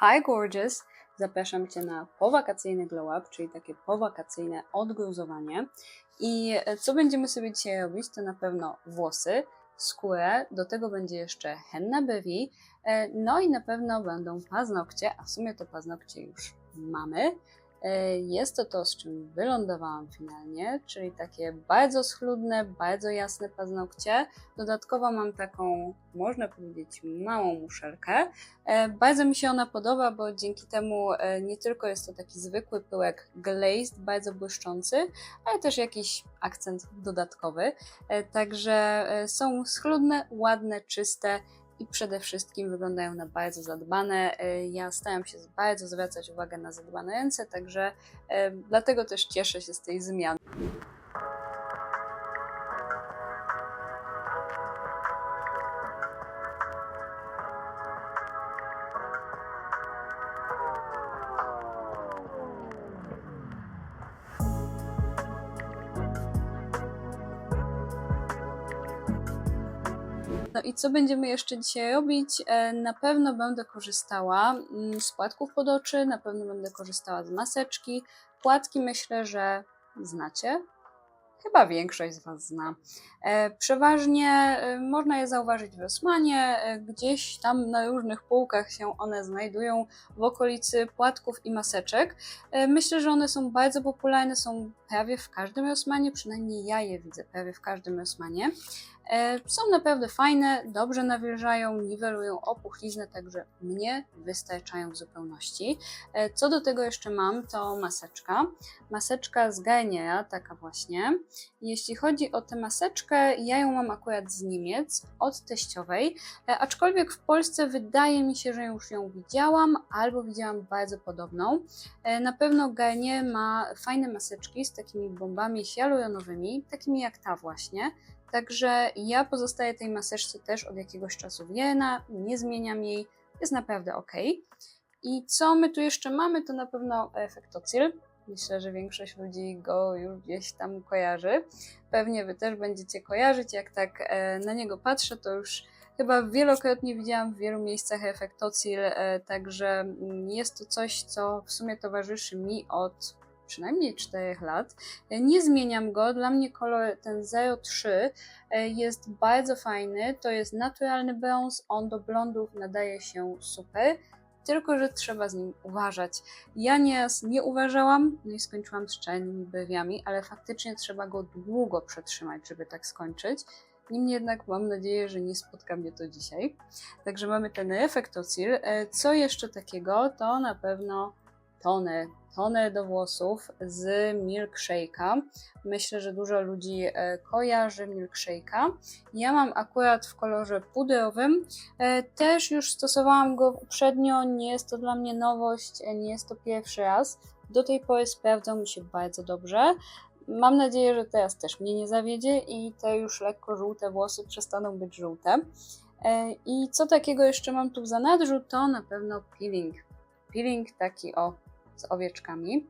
Hi Gorgeous! Zapraszam Cię na powakacyjny glow up, czyli takie powakacyjne odgruzowanie. I e, co będziemy sobie dzisiaj robić, to na pewno włosy, skórę, do tego będzie jeszcze henna brwi, e, no i na pewno będą paznokcie, a w sumie to paznokcie już mamy. E, Jest to to, z czym wylądowałam finalnie, czyli takie bardzo schludne, bardzo jasne paznokcie. Dodatkowo mam taką, można powiedzieć, małą muszelkę. E, Bardzo mi się ona podoba, bo dzięki temu e, nie tylko jest to taki zwykły pyłek glazed, bardzo błyszczący, ale też jakiś akcent dodatkowy. Także są schludne, ładne, czyste i przede wszystkim wyglądają na bardzo zadbane. E, Ja staram się bardzo zwracać uwagę na zadbane ręce, także e, dlatego też cieszę się z tej zmiany. Co będziemy jeszcze dzisiaj robić? E, Na pewno będę korzystała mm, z płatków pod oczy, na pewno będę korzystała z maseczki. Płatki myślę, że znacie. Chyba większość z Was zna. E, Przeważnie e, można je zauważyć w Rosmanie, gdzieś tam na różnych półkach się one znajdują w okolicy płatków i maseczek. Myślę, że one są bardzo popularne, są prawie w każdym Rosmanie, przynajmniej ja je widzę prawie w każdym Rosmanie. E, Są naprawdę fajne, dobrze nawilżają, niwelują opuchliznę, także mnie wystarczają w zupełności. E, Co do tego jeszcze mam, to maseczka. Maseczka z Garniera, taka właśnie. Jeśli chodzi o tę maseczkę, ja ją mam akurat z Niemiec, od teściowej, e, aczkolwiek w Polsce wydaje mi się, że już ją widziałam, albo widziałam bardzo podobną. Na pewno Garnier ma fajne maseczki z takimi bombami hialuronowymi, takimi jak ta właśnie. Także ja pozostaję tej maseczce też od jakiegoś czasu wierna, nie zmieniam jej, jest naprawdę ok. I co my tu jeszcze mamy, to na pewno efektocil. Myślę, że większość ludzi go już gdzieś tam kojarzy. Pewnie Wy też będziecie kojarzyć. Jak tak e, na niego patrzę, to już chyba wielokrotnie widziałam w wielu miejscach efektocil, e, także mm, jest to coś, co w sumie towarzyszy mi od przynajmniej 4 lat. Nie zmieniam go, dla mnie kolor ten 03 e, jest bardzo fajny. To jest naturalny brąz, on do blondów nadaje się super, tylko że trzeba z nim uważać. Ja nieraz nie uważałam, no i skończyłam z czarnymi brwiami, ale faktycznie trzeba go długo przetrzymać, żeby tak skończyć. Niemniej jednak mam nadzieję, że nie spotka mnie to dzisiaj. Także mamy ten efektocil. E, Co jeszcze takiego? To na pewno toner. Toner do włosów z milkshake'a. Myślę, że dużo ludzi e, kojarzy milkshake'a. Ja mam akurat w kolorze puderowym. E, Też już stosowałam go uprzednio, nie jest to dla mnie nowość, e, nie jest to pierwszy raz. Do tej pory sprawdzał mi się bardzo dobrze. Mam nadzieję, że teraz też mnie nie zawiedzie i te już lekko żółte włosy przestaną być żółte. I co takiego jeszcze mam tu w zanadrzu, to na pewno peeling. Peeling taki o, z owieczkami.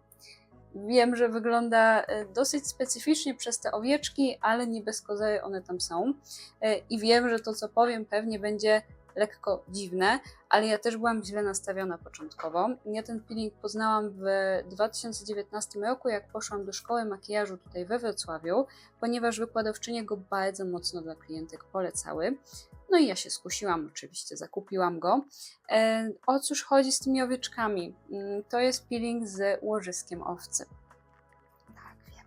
Wiem, że wygląda e, dosyć specyficznie przez te owieczki, ale nie bez kozery one tam są. E, I wiem, że to co powiem pewnie będzie lekko dziwne, ale ja też byłam źle nastawiona początkowo. Ja ten peeling poznałam w 2019 roku, jak poszłam do szkoły makijażu tutaj we Wrocławiu, ponieważ wykładowczynie go bardzo mocno dla klientek polecały. No i ja się skusiłam, oczywiście, zakupiłam go. E, o cóż chodzi z tymi owieczkami? Mm, To jest peeling z łożyskiem owcy. Tak, wiem.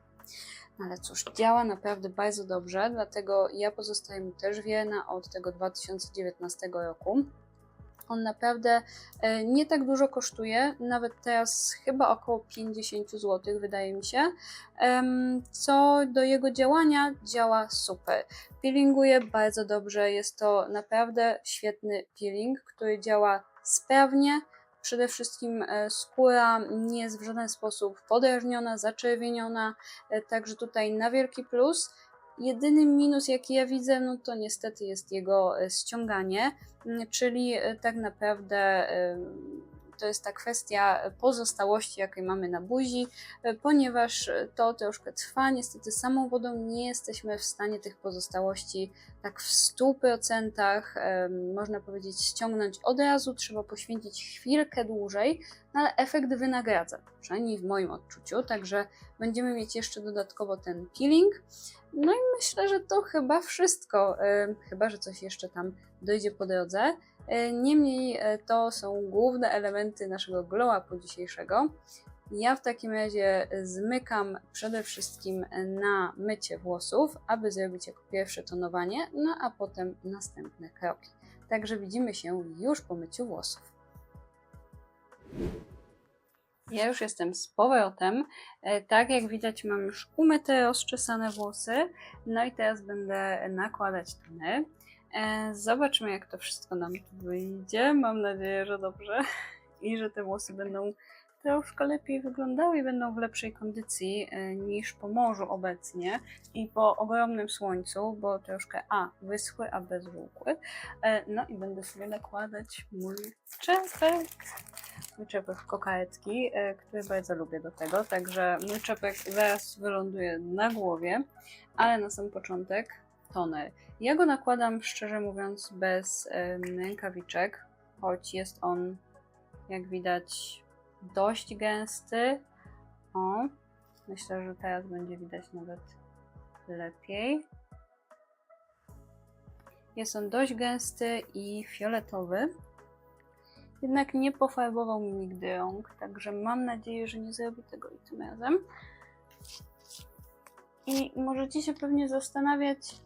No ale cóż, działa naprawdę bardzo dobrze, dlatego ja pozostaję mu też wierna od tego 2019 roku. On naprawdę e, nie tak dużo kosztuje, nawet teraz chyba około 50 zł, wydaje mi się. Co do jego działania, działa super. Peelinguje bardzo dobrze, jest to naprawdę świetny peeling, który działa sprawnie. Przede wszystkim e, skóra nie jest w żaden sposób podrażniona, zaczerwieniona, e, także tutaj na wielki plus. Jedyny minus, jaki ja widzę, no to niestety jest jego e, ściąganie, czyli e, tak naprawdę e, to jest ta kwestia pozostałości, jakiej mamy na buzi, ponieważ to troszkę trwa. Niestety samą wodą nie jesteśmy w stanie tych pozostałości tak w 100% em, można powiedzieć ściągnąć od razu, trzeba poświęcić chwilkę dłużej, no ale efekt wynagradza, przynajmniej w moim odczuciu, także będziemy mieć jeszcze dodatkowo ten peeling. No i myślę, że to chyba wszystko, chyba że coś jeszcze tam dojdzie po drodze. E, Niemniej e, to są główne elementy naszego glow upu dzisiejszego. Ja w takim razie zmykam przede wszystkim na mycie włosów, aby zrobić jako pierwsze tonowanie, no a potem następne kroki. Także widzimy się już po myciu włosów. Ja już jestem z powrotem. E, Tak jak widać, mam już umyte, rozczesane włosy. No i teraz będę nakładać toner. E, Zobaczmy, jak to wszystko nam wyjdzie. Mam nadzieję, że dobrze i że te włosy będą troszkę lepiej wyglądały i będą w lepszej kondycji e, niż po morzu obecnie i po ogromnym słońcu, bo troszkę A wyschły, a B zwłókły. E, No i będę sobie nakładać mój czepek. Mój czepek kokaretki, e, który bardzo lubię do tego, także mój czepek zaraz wyląduje na głowie, ale na sam początek toner. Ja go nakładam szczerze mówiąc bez rękawiczek, choć jest on jak widać dość gęsty. O, myślę, że teraz będzie widać nawet lepiej. Jest on dość gęsty i fioletowy. Jednak nie pofarbował mi nigdy rąk, także mam nadzieję, że nie zrobi tego i tym razem. I możecie się pewnie zastanawiać,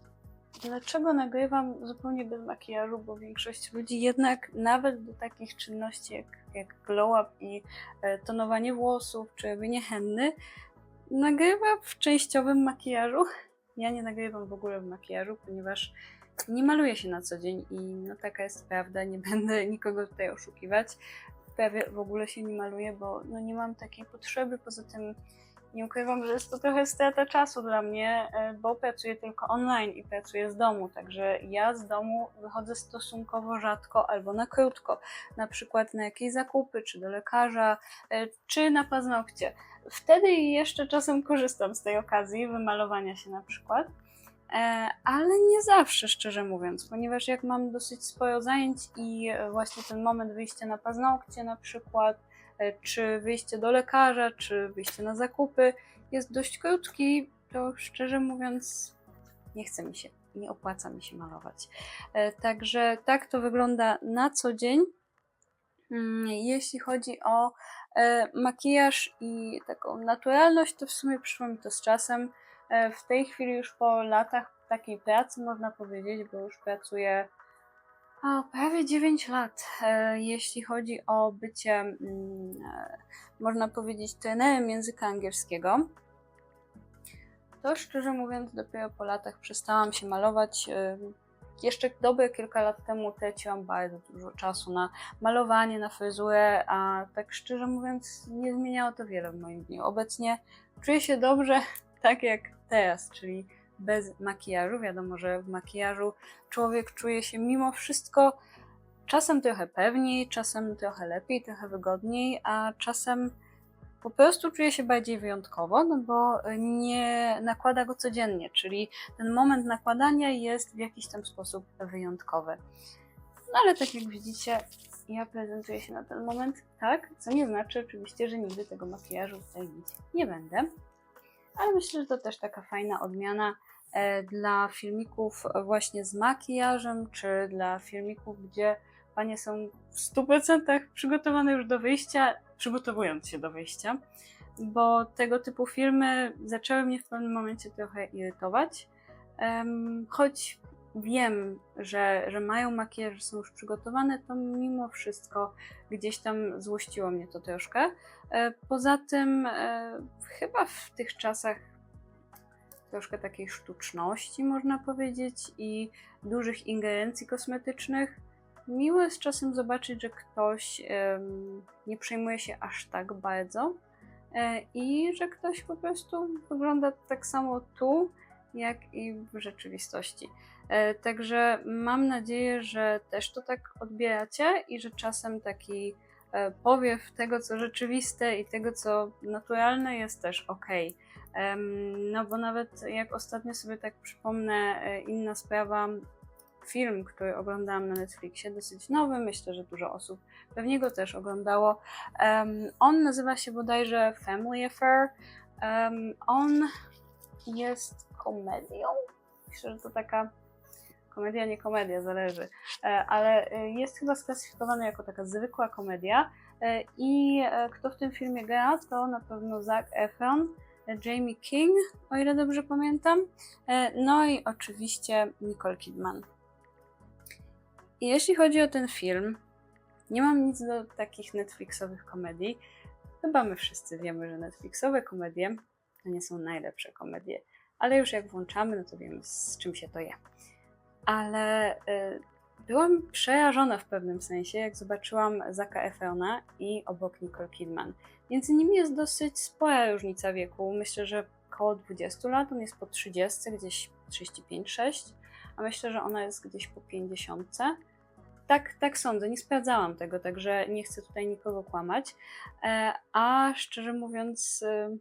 dlaczego nagrywam zupełnie bez makijażu, bo większość ludzi jednak nawet do takich czynności jak, jak glow up i e, tonowanie włosów czy robienie henny nagrywa w częściowym makijażu. Ja nie nagrywam w ogóle w makijażu, ponieważ nie maluję się na co dzień i no taka jest prawda, nie będę nikogo tutaj oszukiwać. Prawie w ogóle się nie maluję, bo no nie mam takiej potrzeby, poza tym nie ukrywam, że jest to trochę strata czasu dla mnie, e, bo pracuję tylko online i pracuję z domu, także ja z domu wychodzę stosunkowo rzadko albo na krótko, na przykład na jakieś zakupy, czy do lekarza, e, czy na paznokcie. Wtedy jeszcze czasem korzystam z tej okazji wymalowania się na przykład. E, ale nie zawsze, szczerze mówiąc, ponieważ jak mam dosyć sporo zajęć i właśnie ten moment wyjścia na paznokcie na przykład, czy wyjście do lekarza, czy wyjście na zakupy jest dość krótki, to szczerze mówiąc nie chce mi się, nie opłaca mi się malować. E, Także tak to wygląda na co dzień. Mm, Jeśli chodzi o e, makijaż i taką naturalność, to w sumie przyszło mi to z czasem. E, W tej chwili już po latach takiej pracy można powiedzieć, bo już pracuję o, prawie 9 lat. E, Jeśli chodzi o bycie, mm, e, można powiedzieć, trenerem języka angielskiego, to szczerze mówiąc, dopiero po latach przestałam się malować. E, Jeszcze dobre kilka lat temu traciłam bardzo dużo czasu na malowanie, na fryzurę, a tak szczerze mówiąc, nie zmieniało to wiele w moim dniu. Obecnie czuję się dobrze, tak jak teraz, czyli bez makijażu. Wiadomo, że w makijażu człowiek czuje się mimo wszystko czasem trochę pewniej, czasem trochę lepiej, trochę wygodniej, a czasem po prostu czuje się bardziej wyjątkowo, no bo nie nakłada go codziennie, czyli ten moment nakładania jest w jakiś tam sposób wyjątkowy. No ale tak jak widzicie, ja prezentuję się na ten moment tak, co nie znaczy oczywiście, że nigdy tego makijażu tutaj mieć nie będę. Ale myślę, że to też taka fajna odmiana dla filmików właśnie z makijażem, czy dla filmików, gdzie panie są w 100% przygotowane już do wyjścia, przygotowując się do wyjścia, bo tego typu filmy zaczęły mnie w pewnym momencie trochę irytować. Choć wiem, że, że mają makijaż, są już przygotowane, to mimo wszystko gdzieś tam złościło mnie to troszkę. E, Poza tym, e, chyba w tych czasach troszkę takiej sztuczności, można powiedzieć, i dużych ingerencji kosmetycznych. Miło jest czasem zobaczyć, że ktoś nie przejmuje się aż tak bardzo e, i że ktoś po prostu wygląda tak samo tu, jak i w rzeczywistości. E, Także mam nadzieję, że też to tak odbieracie i że czasem taki e, powiew tego, co rzeczywiste i tego, co naturalne, jest też ok. No bo nawet jak ostatnio sobie tak przypomnę, e, inna sprawa, film, który oglądałam na Netflixie, dosyć nowy, myślę, że dużo osób pewnie go też oglądało. On nazywa się bodajże Family Affair. On jest komedią. Myślę, że to taka komedia, nie komedia, zależy. E, Ale e, jest chyba sklasyfikowana jako taka zwykła komedia. I kto w tym filmie gra, to na pewno Zac Efron, Jamie King, o ile dobrze pamiętam. E, No i oczywiście Nicole Kidman. I jeśli chodzi o ten film, nie mam nic do takich Netflixowych komedii. Chyba my wszyscy wiemy, że Netflixowe komedie to nie są najlepsze komedie, ale już jak włączamy, no to wiemy z czym się to je. Ale y, byłam przerażona w pewnym sensie, jak zobaczyłam Zaka Efrona i obok Nicole Kidman. Między nimi jest dosyć spora różnica wieku. Myślę, że około 20 lat, on jest po 30, gdzieś 35-6, a myślę, że ona jest gdzieś po 50. Tak, tak sądzę, nie sprawdzałam tego, także nie chcę tutaj nikogo kłamać. E, A szczerze mówiąc, y,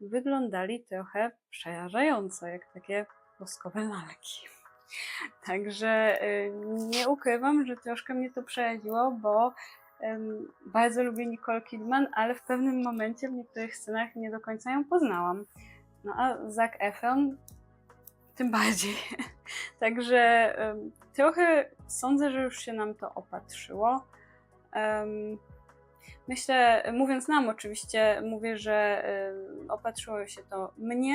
wyglądali trochę przerażająco, jak takie woskowe lalki. Także y, nie ukrywam, że troszkę mnie to przeraziło, bo bardzo lubię Nicole Kidman, ale w pewnym momencie w niektórych scenach nie do końca ją poznałam. No a Zac Efron tym bardziej. Także trochę sądzę, że już się nam to opatrzyło. Myślę, mówiąc nam oczywiście, mówię, że opatrzyło się to mnie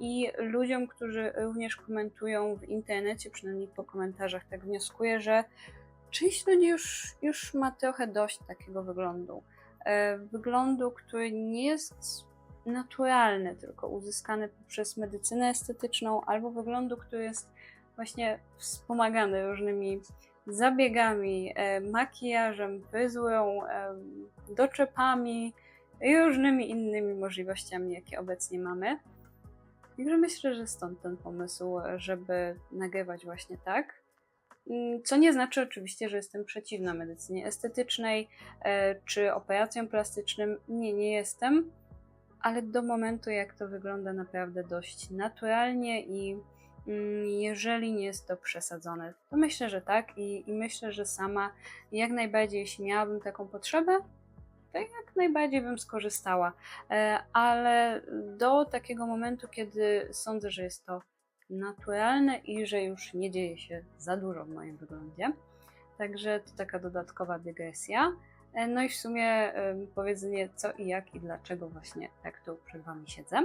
i ludziom, którzy również komentują w internecie, przynajmniej po komentarzach, tak wnioskuję, że część ludzi już, już ma trochę dość takiego wyglądu. E, Wyglądu, który nie jest naturalny, tylko uzyskany poprzez medycynę estetyczną, albo wyglądu, który jest właśnie wspomagany różnymi zabiegami, e, makijażem, fryzurą, e, doczepami i różnymi innymi możliwościami, jakie obecnie mamy. Także myślę, że stąd ten pomysł, żeby nagrywać właśnie tak. Mm, Co nie znaczy oczywiście, że jestem przeciwna medycynie estetycznej e, czy operacjom plastycznym. Nie, nie jestem, ale do momentu, jak to wygląda naprawdę dość naturalnie i mm, jeżeli nie jest to przesadzone, to myślę, że tak i, i myślę, że sama jak najbardziej, jeśli miałabym taką potrzebę, to jak najbardziej bym skorzystała. E, Ale do takiego momentu, kiedy sądzę, że jest to naturalne i że już nie dzieje się za dużo w moim wyglądzie. Także to taka dodatkowa dygresja. E, No i w sumie powiedzenie co i jak i dlaczego właśnie tak tu przed Wami siedzę.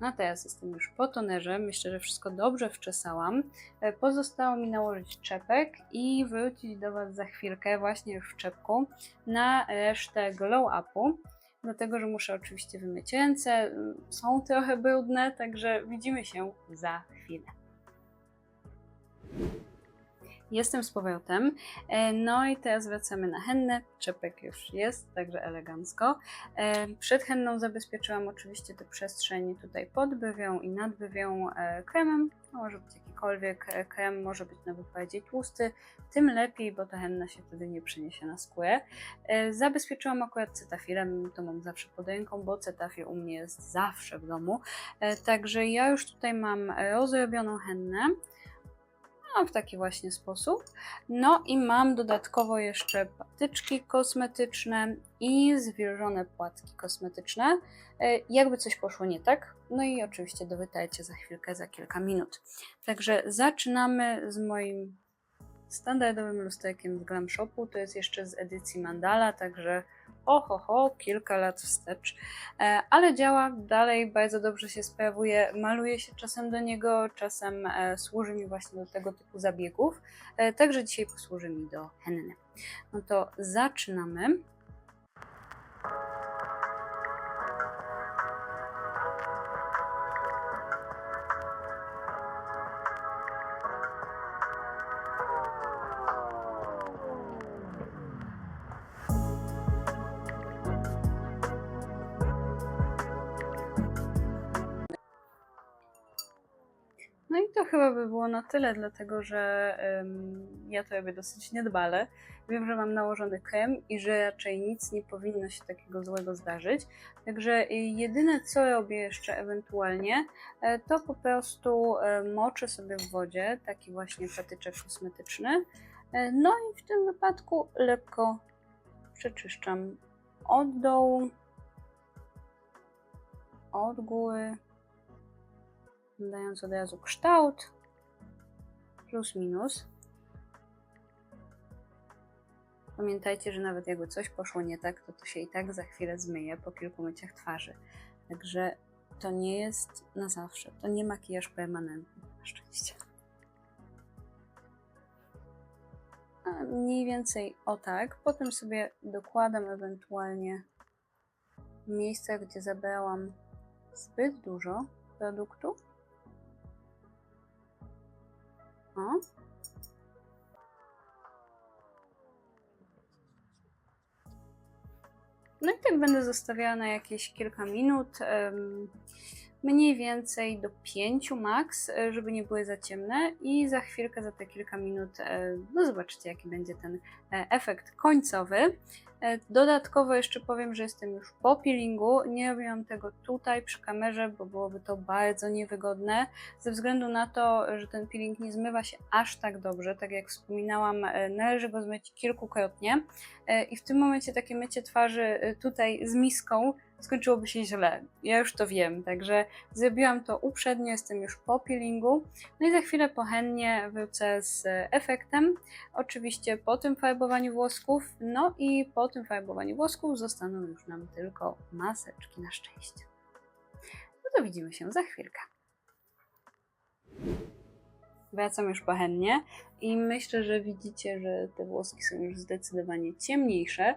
No teraz jestem już po tonerze, myślę, że wszystko dobrze wczesałam. E, Pozostało mi nałożyć czepek i wrócić do Was za chwilkę właśnie już w czepku na resztę glow upu. Dlatego, że muszę oczywiście wymyć ręce, mm, są trochę brudne, także widzimy się za chwilę. Jestem z powrotem. E, No i teraz wracamy na hennę. Czepek już jest, także elegancko. E, Przed henną zabezpieczyłam oczywiście tę przestrzeń tutaj pod brwią i nad brwią e, kremem. To może być jakikolwiek krem, może być nawet bardziej tłusty, tym lepiej, bo ta henna się wtedy nie przeniesie na skórę. Zabezpieczyłam akurat cetafilem, to mam zawsze pod ręką, bo cetafil u mnie jest zawsze w domu. Także ja już tutaj mam rozrobioną hennę. No, w taki właśnie sposób. No i mam dodatkowo jeszcze patyczki kosmetyczne i zwilżone płatki kosmetyczne. E, Jakby coś poszło nie tak. No i oczywiście dowitajcie za chwilkę, za kilka minut. Także zaczynamy z moim standardowym lusterkiem z Glam Shopu. To jest jeszcze z edycji Mandala, także oho, ho, kilka lat wstecz. E, ale działa dalej, bardzo dobrze się sprawuje. Maluje się czasem do niego, czasem e, służy mi właśnie do tego typu zabiegów. E, także dzisiaj posłuży mi do henny. No to zaczynamy. Chyba by było na tyle, dlatego że em, ja to robię dosyć niedbale. Wiem, że mam nałożony krem i że raczej nic nie powinno się takiego złego zdarzyć. Także jedyne co robię jeszcze ewentualnie, e, to po prostu e, moczę sobie w wodzie taki właśnie patyczek kosmetyczny. E, No i w tym wypadku lekko przeczyszczam od dołu, od góry, dając od razu kształt, plus minus. Pamiętajcie, że nawet jakby coś poszło nie tak, to to się i tak za chwilę zmyje po kilku myciach twarzy. Także to nie jest na zawsze. To nie makijaż permanentny, na szczęście. A mniej więcej o tak. Potem sobie dokładam ewentualnie w miejscach, gdzie zabrałam zbyt dużo produktu. O. No i tak będę zostawiała na jakieś kilka minut, mniej więcej do 5 max, e, żeby nie były za ciemne i za chwilkę, za te kilka minut, e, no zobaczycie jaki będzie ten e, efekt końcowy. E, Dodatkowo jeszcze powiem, że jestem już po peelingu. Nie robiłam tego tutaj przy kamerze, bo byłoby to bardzo niewygodne. Ze względu na to, że ten peeling nie zmywa się aż tak dobrze. Tak jak wspominałam, e, należy go zmyć kilkukrotnie. E, I w tym momencie takie mycie twarzy tutaj z miską skończyłoby się źle. Ja już to wiem, także zrobiłam to uprzednio, jestem już po peelingu. No i za chwilę pochętnie wrócę z efektem. Oczywiście po tym farbowaniu włosków, no i po tym farbowaniu włosków zostaną już nam tylko maseczki na szczęście. No to widzimy się za chwilkę. Wracam już pochętnie i myślę, że widzicie, że te włoski są już zdecydowanie ciemniejsze,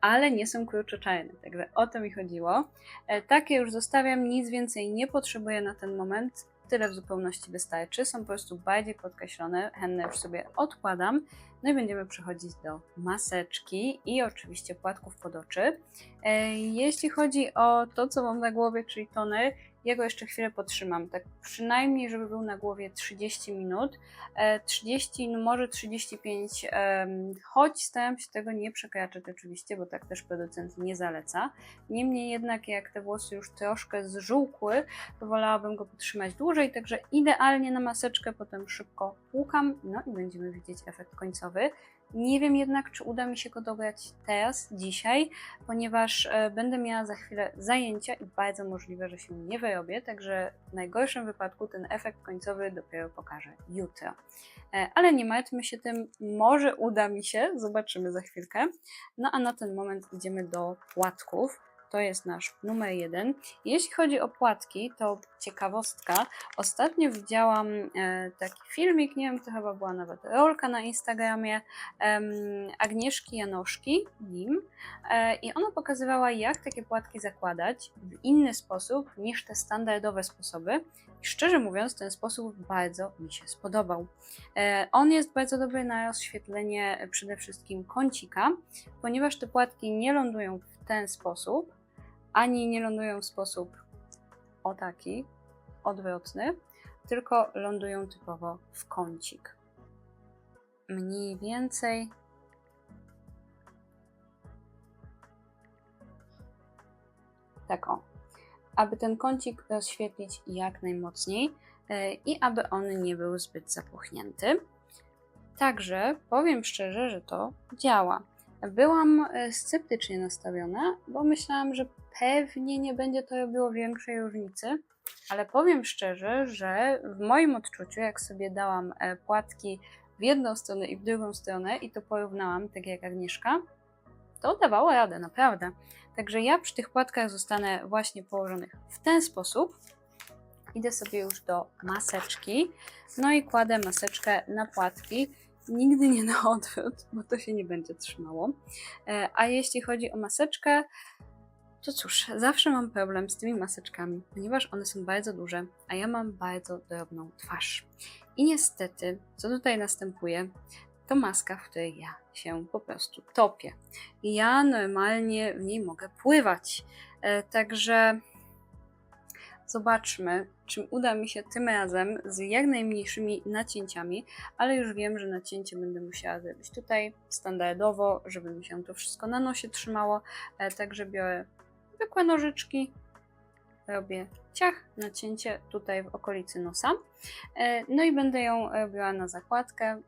ale nie są kruczoczarne, także o to mi chodziło. E, Takie już zostawiam, nic więcej nie potrzebuję na ten moment. Tyle w zupełności wystarczy. Są po prostu bardziej podkreślone. Henne już sobie odkładam. No i będziemy przechodzić do maseczki i oczywiście płatków pod oczy. E, Jeśli chodzi o to, co mam na głowie, czyli toner, ja go jeszcze chwilę potrzymam. Tak przynajmniej, żeby był na głowie 30 minut. E, 30, no może 35, em, choć staram się tego nie przekraczać oczywiście, bo tak też producent nie zaleca. Niemniej jednak, jak te włosy już troszkę zżółkły, to wolałabym go potrzymać dłużej, także idealnie na maseczkę, potem szybko płukam, no i będziemy widzieć efekt końcowy. Nie wiem jednak, czy uda mi się go dograć teraz, dzisiaj, ponieważ e, będę miała za chwilę zajęcia i bardzo możliwe, że się nie wyrobię, także w najgorszym wypadku ten efekt końcowy dopiero pokażę jutro. E, Ale nie martwmy się tym, może uda mi się, zobaczymy za chwilkę. No a na ten moment idziemy do płatków. To jest nasz numer jeden. Jeśli chodzi o płatki, to ciekawostka. Ostatnio widziałam e, taki filmik, nie wiem, to chyba była nawet rolka na Instagramie Agnieszki Janoszki, nim, e, i ona pokazywała, jak takie płatki zakładać w inny sposób niż te standardowe sposoby. I szczerze mówiąc, ten sposób bardzo mi się spodobał. E, On jest bardzo dobry na rozświetlenie przede wszystkim kącika, ponieważ te płatki nie lądują w ten sposób, ani nie lądują w sposób o taki, odwrotny, tylko lądują typowo w kącik. Mniej więcej tak o. Aby ten kącik rozświetlić jak najmocniej e, i aby on nie był zbyt zapuchnięty. Także powiem szczerze, że to działa. Byłam e, sceptycznie nastawiona, bo myślałam, że pewnie nie będzie to robiło większej różnicy, ale powiem szczerze, że w moim odczuciu, jak sobie dałam e, płatki w jedną stronę i w drugą stronę i to porównałam, tak jak Agnieszka, to dawało radę, naprawdę. Także ja przy tych płatkach zostanę właśnie położonych w ten sposób. Idę sobie już do maseczki, no i kładę maseczkę na płatki. Nigdy nie na odwrót, bo to się nie będzie trzymało. E, A jeśli chodzi o maseczkę, to cóż, zawsze mam problem z tymi maseczkami, ponieważ one są bardzo duże, a ja mam bardzo drobną twarz. I niestety, co tutaj następuje, to maska, w której ja się po prostu topię. I ja normalnie w niej mogę pływać. E, Także Zobaczmy, czy uda mi się tym razem z jak najmniejszymi nacięciami, ale już wiem, że nacięcie będę musiała zrobić tutaj standardowo, żeby mi się to wszystko na nosie trzymało. E, Także biorę zwykłe nożyczki, robię ciach, nacięcie tutaj w okolicy nosa. E, No i będę ją robiła na zakładkę.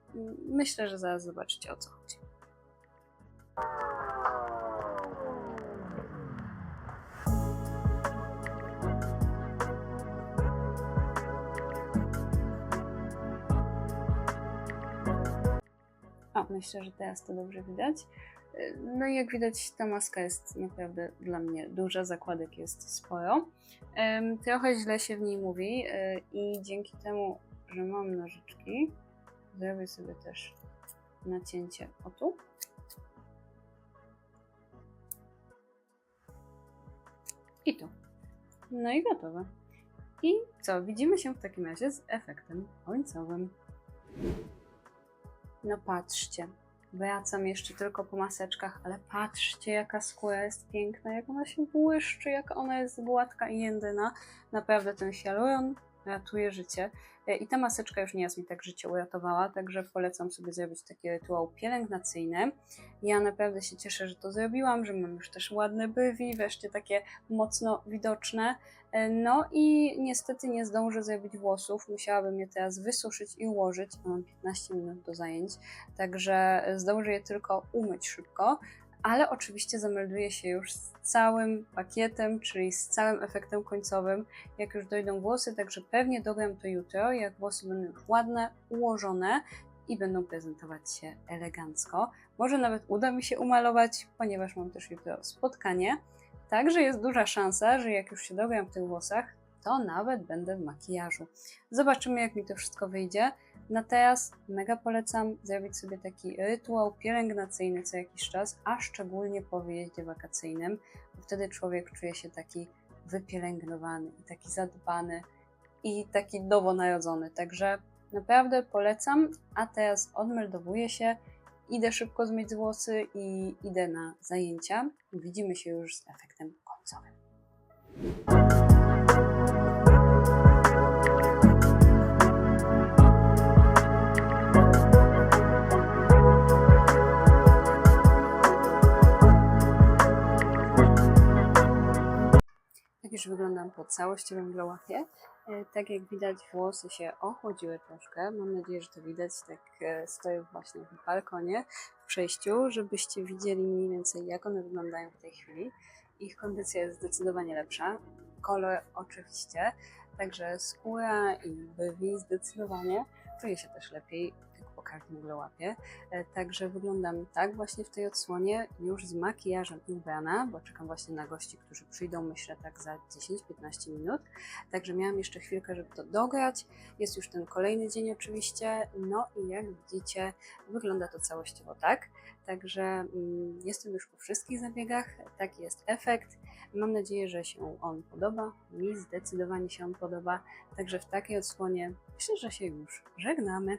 Myślę, że zaraz zobaczycie o co chodzi. Myślę, że teraz to dobrze widać. No i jak widać, ta maska jest naprawdę dla mnie duża, zakładek jest sporo. Trochę źle się w niej mówi e, i dzięki temu, że mam nożyczki, zrobię sobie też nacięcie o tu. I tu. No i gotowe. I co? Widzimy się w takim razie z efektem końcowym. No patrzcie, wracam jeszcze tylko po maseczkach, ale patrzcie jaka skóra jest piękna, jak ona się błyszczy, jak ona jest gładka i jędyna. Naprawdę ten hialuron ratuje życie. E, I ta maseczka już nieraz mi tak życie uratowała, także polecam sobie zrobić taki rytuał pielęgnacyjny. Ja naprawdę się cieszę, że to zrobiłam, że mam już też ładne brwi, wreszcie takie mocno widoczne. E, No i niestety nie zdążę zrobić włosów, musiałabym je teraz wysuszyć i ułożyć. Mam 15 minut do zajęć, także zdążę je tylko umyć szybko. Ale oczywiście zamelduję się już z całym pakietem, czyli z całym efektem końcowym, jak już dojdą włosy, także pewnie dogram to jutro, jak włosy będą już ładne, ułożone i będą prezentować się elegancko. Może nawet uda mi się umalować, ponieważ mam też jutro spotkanie. Także jest duża szansa, że jak już się dogram w tych włosach, to nawet będę w makijażu. Zobaczymy, jak mi to wszystko wyjdzie. Na teraz mega polecam zrobić sobie taki rytuał pielęgnacyjny co jakiś czas, a szczególnie po wyjeździe wakacyjnym, bo wtedy człowiek czuje się taki wypielęgnowany taki zadbany i taki nowonarodzony. Także naprawdę polecam, a teraz odmeldowuję się, idę szybko zmyć włosy i idę na zajęcia. Widzimy się już z efektem końcowym. Tak już wyglądam po całościowym glow-upie. E, Tak jak widać, włosy się ochłodziły troszkę. Mam nadzieję, że to widać. Tak e, stoję właśnie w balkonie, w przejściu, żebyście widzieli mniej więcej, jak one wyglądają w tej chwili. Ich kondycja jest zdecydowanie lepsza. Kolor oczywiście. Także skóra i brwi zdecydowanie. Czuję się też lepiej po każdym glow-upie. E, Także wyglądam tak właśnie w tej odsłonie, już z makijażem ubrana, bo czekam właśnie na gości, którzy przyjdą, myślę, tak za 10-15 minut. Także miałam jeszcze chwilkę, żeby to dograć. Jest już ten kolejny dzień oczywiście. No i jak widzicie, wygląda to całościowo tak. Także mm, jestem już po wszystkich zabiegach. Taki jest efekt. Mam nadzieję, że się on podoba. Mi zdecydowanie się on podoba. Także w takiej odsłonie myślę, że się już żegnamy.